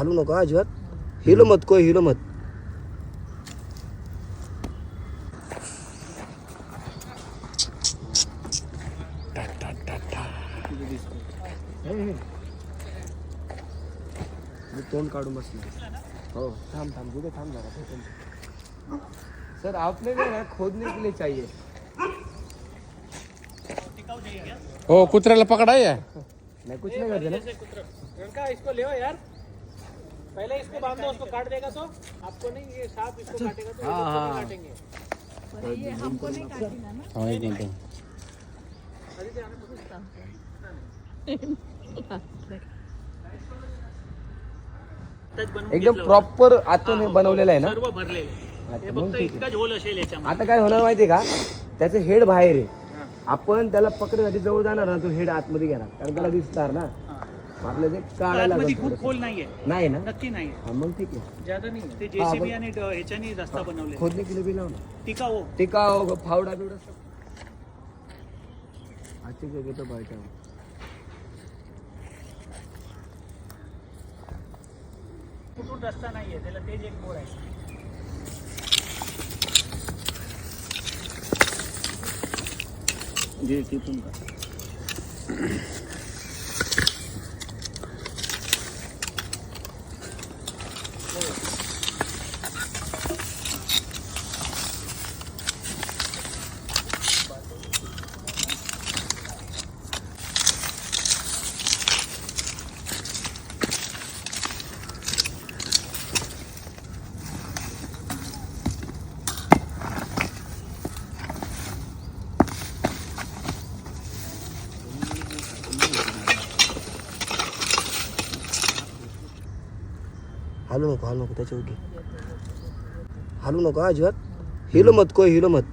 हालू नको अजिबात हिलो मत कोय हिलो मत मी सर आपने खोदने के लिए चाहिए ओ पकड़ा है मैं कुछ नाही करते ना इसको ले यार पहले इसको बांध दो उसको काट देगा तो आपको नहीं ये सांप इसको काटेगा तो हां हाँ हाँ काटेंगे हाँ एक मिनट एकदम प्रॉपर आतून बनवलेला आहे ना सर्व भरलेलं झोल असेल आता काय होणार माहितीये का त्याचं हेड बाहेर आहे आपण त्याला पकडण्यासाठी जवळ जाणार ना तो हेड आतमध्ये घेणार कारण त्याला दिसणार ना आपलं ते काढायला आतमध्ये लागेल खूप खोल नाहीये नाही ना नक्की नाही हा, मग ठीक आहे ज्यादा नाही ते हा, जेसीबी बरं. आणि ड- रस्ता बनवले खोदणी केली बी लावून टिकाऊ ते का हो, फावडा बिवडा सब. आजची जगे तर बायका हो. कुठून रस्ता नाहीये त्याला तेच एक बोर आहे म्हणजे तिथून का हालू नको हालू नको त्याच्या ओके नको अजिबात हिलो मत को हिलो मत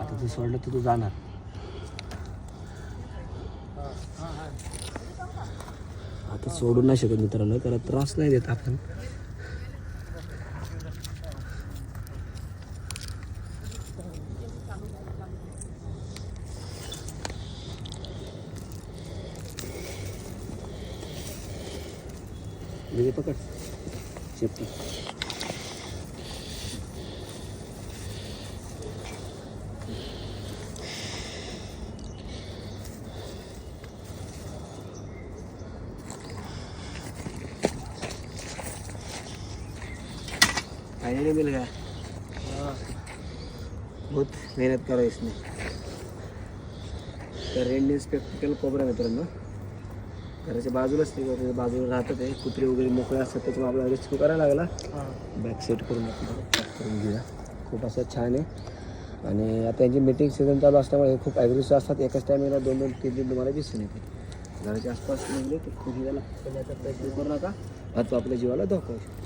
आता तू सोडलं तर तू जाणार आता सोडू नाही शकत मित्रांनो त्याला त्रास नाही देत आपण म्हणजे पकड शेपटी फाइनली मिल गया बहुत मेहनत करो इसमें रेड कोबरा मित्रांनो घराच्या बाजूलाच ते त्याच्या बाजूला राहतात ते वगैरे मोकळे असतात रेस्क्यू करायला लागला बॅक सेट करून करून खूप असं छान आहे आणि आता यांची मीटिंग सीझन चालू असल्यामुळे खूप ॲग्रेसिव्ह असतात एकाच टायमिंगला दोन दोन तीन तुम्हाला दिसून येते घराच्या आसपास निघले खूप प्रयत्न करू नका तो आपल्या जीवाला धोका